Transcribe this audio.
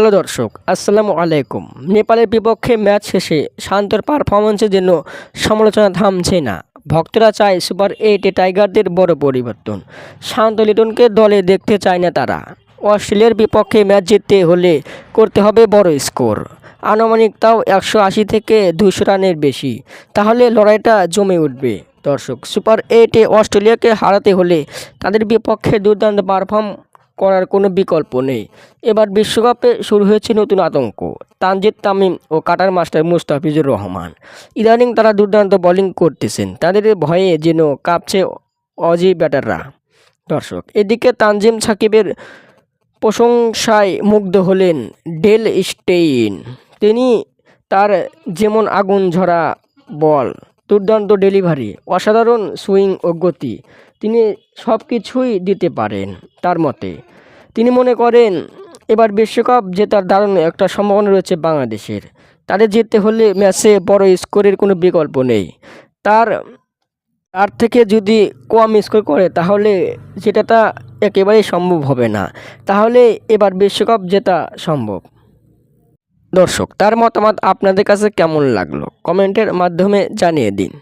Hello দর্শক, আসসালামু আলাইকুম। নেপালের বিপক্ষে ম্যাচ শেষে শান্তর পারফরমেন্সের জন্য সমালোচনা থামছে না। ভক্তরা চায় সুপার এইটে টাইগারদের বড় পরিবর্তন। শান্ত লিটনকে দলে দেখতে চায় না তারা। অস্ট্রেলিয়ার বিপক্ষে ম্যাচ জিততে হলে করতে হবে বড় স্কোর। আনুমানিক তাও একশো আশি থেকে দুশো রানের বেশি। তাহলে লড়াইটা জমে উঠবে। দর্শক সুপার এইটে অস্ট্রেলিয়াকে হারাতে হলে তাদের বিপক্ষে দুর্দান্ত পারফর্ম করার কোনো বিকল্প নেই। এবার বিশ্বকাপে শুরু হয়েছে নতুন আতঙ্ক। তানজিদ তামিম ও কাটার মাস্টার মুস্তাফিজুর রহমান। ইদানিং তারা দুর্দান্ত বোলিং করতেছেন। তাদের ভয়ে যেন কাঁপছে অজি ব্যাটাররা। দর্শক, এদিকে তানজিম সাকিবের প্রশংসায় মুগ্ধ হলেন ডেল স্টেইন। তিনি তার যেমন আগুন ঝরা বল, দুর্দান্ত ডেলিভারি, অসাধারণ সুইং ও গতি তিনি সব কিছুই দিতে পারেন তার মতে। তিনি মনে করেন, এবার বিশ্বকাপ জেতার দারুণ একটা সম্ভাবনা রয়েছে বাংলাদেশের। তাদের জিততে হলে ম্যাচে বড় স্কোরের কোনো বিকল্প নেই। তার তার থেকে যদি কম স্কোর করে, তাহলে সেটাটা একেবারেই সম্ভব হবে না। তাহলে এবার বিশ্বকাপ জেতা সম্ভব। দর্শক, তার মতামত আপনাদের কাছে কেমন লাগল? কমেন্টের মাধ্যমে জানিয়ে দিন।